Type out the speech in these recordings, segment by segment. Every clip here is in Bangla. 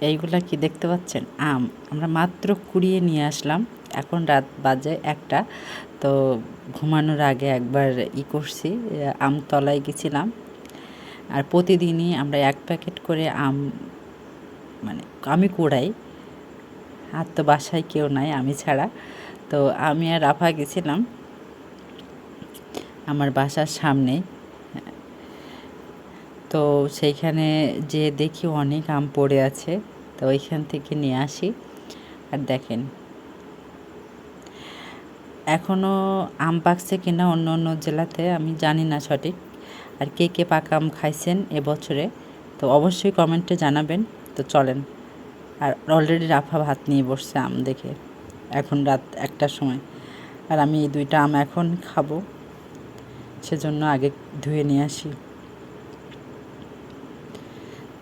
এইগুলা কি দেখতে পাচ্ছেন? আম। আমরা মাত্র কুড়িয়ে নিয়ে আসলাম। এখন রাত বাজে একটা। তো ঘুমানোর আগে একবার ই করছি। আমতলায় গেছিলাম। আর প্রতিদিনই আমরা এক প্যাকেট করে আম মানে আমি কুড়াই। আর তো বাসায় কেউ নাই, আমি ছাড়া। তো আমি আর রাফা গেছিলাম। আমার বাসার সামনে। তো সেইখানে যে দেখি অনেক আম পড়ে আছে, তো ওইখান থেকে নিয়ে আসি। আর দেখেন এখনও আম পাকছে কিনা অন্য অন্য জেলাতে আমি জানি না সঠিক। আর কে কে পাকা আম খাইছেন এবছরে, তো অবশ্যই কমেন্টে জানাবেন। তো চলেন, আর অলরেডি রাফা ভাত নিয়ে বসছে আম দেখে, এখন রাত একটার সময়। আর আমি এই দুইটা আম এখন খাব, সেজন্য আগে ধুয়ে নিয়ে আসি।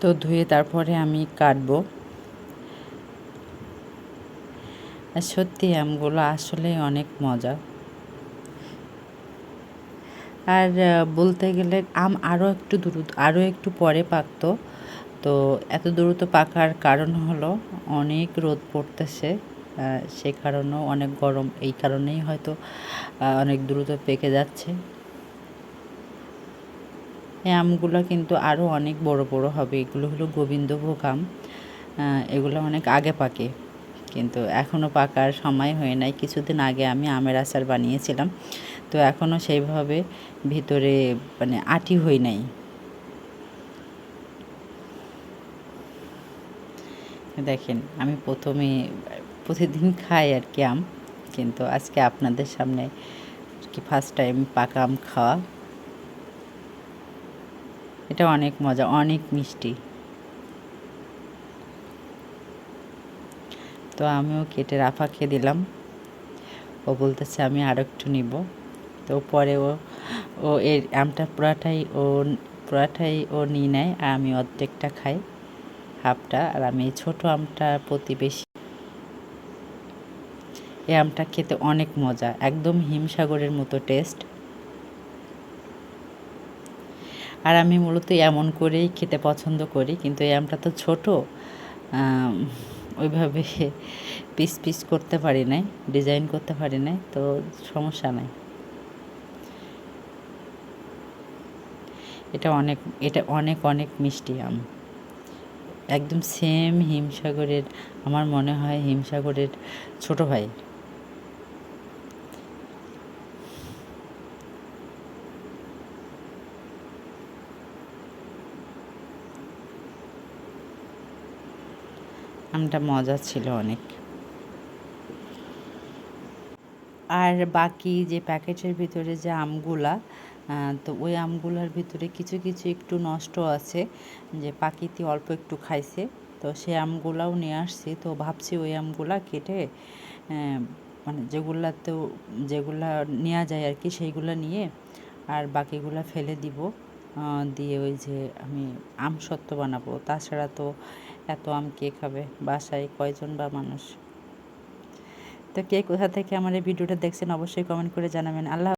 তো ধুয়ে তারপরে আমি কাটবো। সত্যি আমগুলো আসলে অনেক মজা। আর বলতে গেলে আম আরও একটু দ্রুত, আরও একটু পরে পাকতো। তো এত দ্রুত পাকার কারণ হলো অনেক রোদ পড়তেছে সে কারণেও অনেক গরম। এই কারণেই হয়তো অনেক দ্রুত পেকে যাচ্ছে। এই আমগুলো কিন্তু আরও অনেক বড় বড় হবে। এগুলো হলো গোবিন্দভোগ আম। এগুলো অনেক আগে পাকে, কিন্তু এখনও পাকার সময় হয়ে নাই। কিছুদিন আগে আমি আমের আচার বানিয়েছিলাম, তো এখনও সেইভাবে ভিতরে মানে আটি হই নাই। দেখেন, আমি প্রথমে প্রতিদিন খাই আর কি আম, কিন্তু আজকে আপনাদের সামনে কি ফার্স্ট টাইম পাকা আম খাওয়া এটা অনেক মজা, অনেক মিষ্টি। তো আমিও কেটে রাফাকে দিলাম। ও বলতেছে, আমি আরও একটু নিব। তো পরে ও ও এর আমটা পুরাটাই ও পুরাটাই ও নিয়ে নেয় আর আমি অর্ধেকটা খাই, হাফটা। আর আমি এই ছোটো আমটা প্রতি বেশি এই আমটা খেতে অনেক মজা, একদম হিমসাগরের মতো টেস্ট। আর আমি মূলত এমন করেই খেতে পছন্দ করি, কিন্তু আমটা তো ছোটো ওইভাবে পিস পিস করতে পারি নাই, ডিজাইন করতে পারি নাই, তো সমস্যা নাই। এটা অনেক এটা অনেক অনেক মিষ্টি আম। একদম সেম হিমসাগরের, আমার মনে হয় হিমসাগরের ছোট ভাই। আমটা মজা ছিল অনেক। আর বাকি যে প্যাকেটের ভিতরে যে আমগুলা তো ওই আমগুলার ভিতরে কিছু কিছু একটু নষ্ট আছে, যে পাকিতি অল্প একটু খাইছে, তো সে আমগুলাও নিয়ে আসছি, তো ভাবছি ওই আমগুলা কেটে মানে যেগুলাতেও যেগুলা নেওয়া যায় আর কি, সেইগুলো নিয়ে আর বাকিগুলা ফেলে দিব দিয়ে ওই যে আমি আম সত্ত্ব বানাবো। তাছাড়া তো এত আম কে খাবে? বাসায় কয়জন বা মানুষ? তো কে কোথা থেকে আমার এই ভিডিওটা দেখছেন অবশ্যই কমেন্ট করে জানাবেন। আল্লাহ